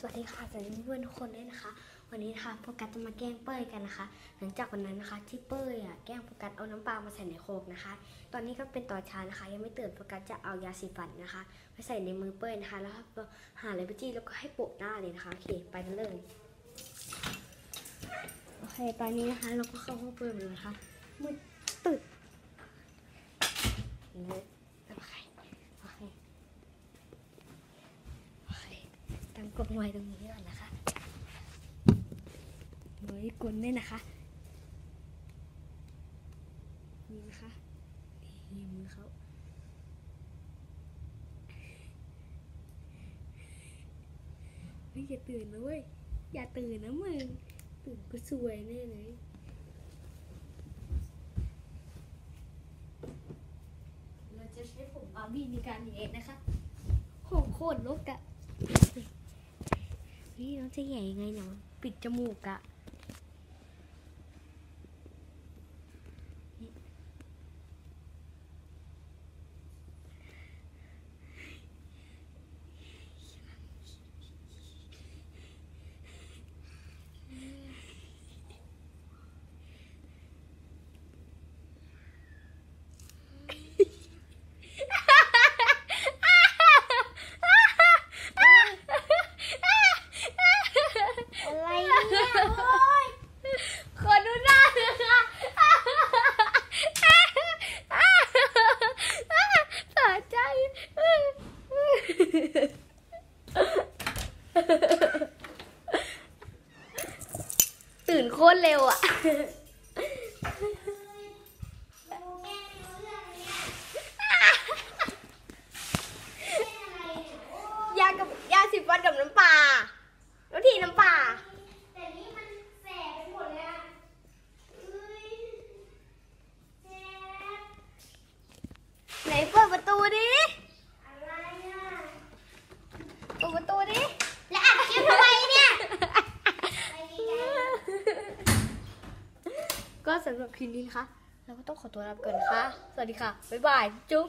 สวัสดีค่ะสวัสดีเพื่อนทุกคนด้วยนะคะ วันนี้นะคะโฟกัสจะมาแกล้งเป้ยกันนะคะ หลังจากวันนั้นนะคะ ที่เป้ยอะแกล้งโฟกัสเอาน้ำปลามาใส่ในโคกนะคะ ตอนนี้ก็เป็นต่อช้านะคะ ยังไม่ตื่นโฟกัสจะเอายาสีฟันนะคะไปใส่ในมือเป้ยนะคะ แล้วก็หาอะไรไปจี้แล้วก็ให้โปะหน้าเลยนะคะโอเคไปกันเลยโอเคตอนนี้นะคะเราก็เข้าห้องเป้ยเลยนะคะมืดตึดนี่โอเคโอเคโอเค ตั้ง กดไว้ตรงนี้ก่อนนะคะเฮ้ยกลด้วยนะคะนี่นะคะนี่มือเขาเฮ้ยอย่าตื่นนะเว้ยอย่าตื่นนะมึงตื่นก็สวยแน่เลยเราจะใช้ผมบาร์บี้ในการเย็ดนะคะโหโคตรลกอะ นี่น้องจะใหญ่ยังไงเนาะปิดจมูกอะนี่อะไรเนี่ยโอ๊ย ขอดูหน้าน่อยค่ะสะใจตื่นโคตรเร็วอะยากับยาสีฟันกับน้ำปลาแล้วทีน้ำปลา เปิดประตูดิอะไรอะเปิดประตูดิ แล้วอัดคลิปทำไมเนี่ยไปไกลก็สำหรับคืนนี้นะคะ เราก็ต้องขอตัวลาไปก่อนนะคะ สวัสดีค่ะ บ๊ายบาย จุ๊บ